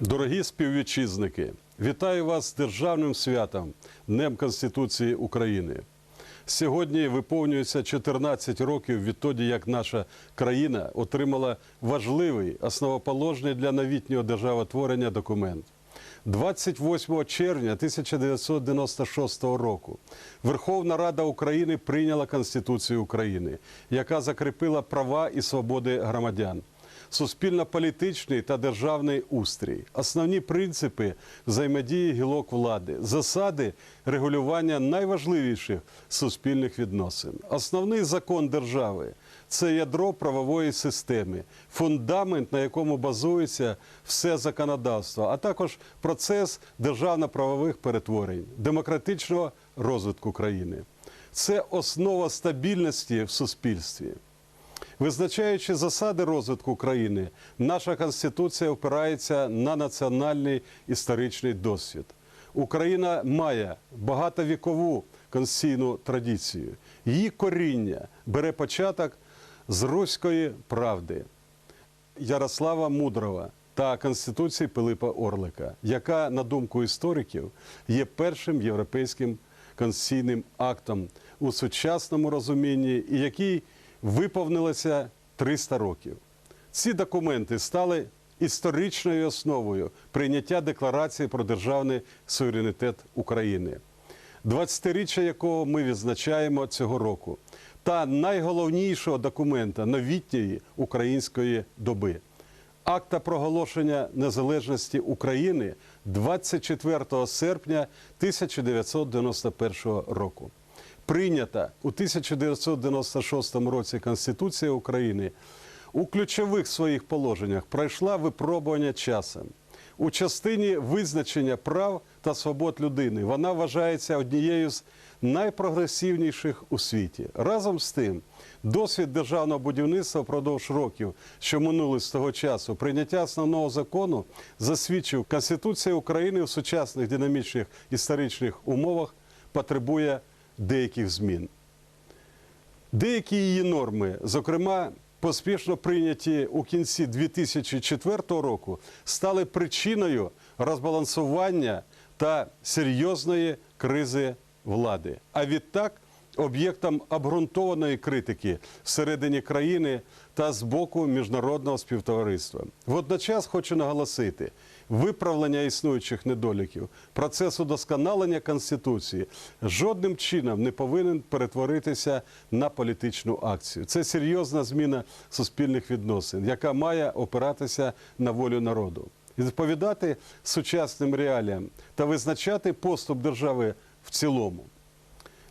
Дорогі співвітчизники, вітаю вас з державним святом Днем Конституції України. Сьогодні виповнюється 14 років відтоді, як наша країна отримала важливий основоположний для новітнього державотворення документ. 28 червня 1996 року Верховна Рада України прийняла Конституцію України, яка закріпила права і свободи громадян суспільно-політичний та державний устрій, основні принципи взаємодії гілок влади, засади регулювання найважливіших суспільних відносин. Основний закон держави це ядро правової системи, фундамент, на якому базується все законодавство, а також процес державно-правових перетворень, демократичного розвитку країни. Це основа стабільності в суспільстві. Визначаючи засади розвитку країни, наша конституція опирається на національний історичний досвід. Україна має багатовікову конституційну традицію. Її коріння бере початок з руської правди Ярослава Мудрого та Конституції Пилипа Орлика, яка, на думку істориків, є першим європейським конституційним актом у сучасному розумінні, і який виповнилося 300 років. Ці документи стали історичною основою прийняття декларації про державний суверенітет України, 20-річчя якого ми відзначаємо цього року, та найголовнішого документа новітньої української доби. Акта проголошення незалежності України 24 серпня 1991 року. Прийнята у 1996 році Конституція України у ключових своїх положеннях пройшла випробування часом. У частині визначення прав та свобод людини вона вважається однією з найпрогресивніших у світі. Разом з тим, досвід державного будівництва впродовж років, що минули з того часу, прийняття основного закону засвідчив, Конституція України в сучасних динамічних історичних умовах потребує деяких змін. Деякі її норми, зокрема, поспішно прийняті у кінці 2004 року, стали причиною розбалансування та серйозної кризи влади. А відтак об'єктом обґрунтованої критики всередині країни та з боку міжнародного співтовариства. Водночас хочу наголосити, виправлення існуючих недоліків, процес удосконалення Конституції жодним чином не повинен перетворитися на політичну акцію. Це серйозна зміна суспільних відносин, яка має опиратися на волю народу. Відповідати сучасним реаліям та визначати поступ держави в цілому.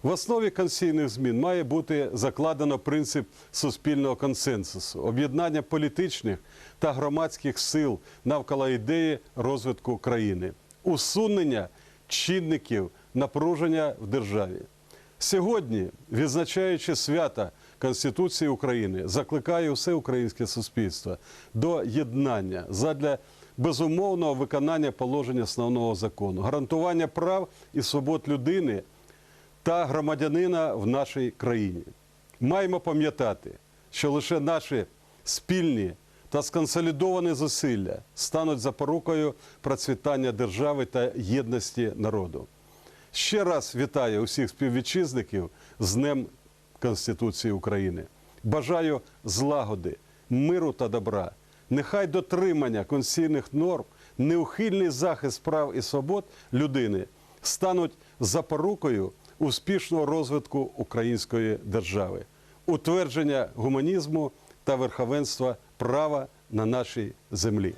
В основі конституційних змін має бути закладено принцип суспільного консенсусу, об'єднання політичних та громадських сил навколо ідеї розвитку країни, усунення чинників напруження в державі. Сьогодні, відзначаючи свята Конституції України, закликаю все українське суспільство до єднання задля безумовного виконання положень основного закону, гарантування прав і свобод людини та громадянина в нашій країні. Маємо пам'ятати, що лише наші спільні та сконсолідовані зусилля стануть запорукою процвітання держави та єдності народу. Ще раз вітаю усіх співвітчизників з Днем Конституції України. Бажаю злагоди, миру та добра. Нехай дотримання конституційних норм, неухильний захист прав і свобод людини стануть запорукою успішного розвитку української держави, утвердження гуманізму та верховенства права на нашій землі.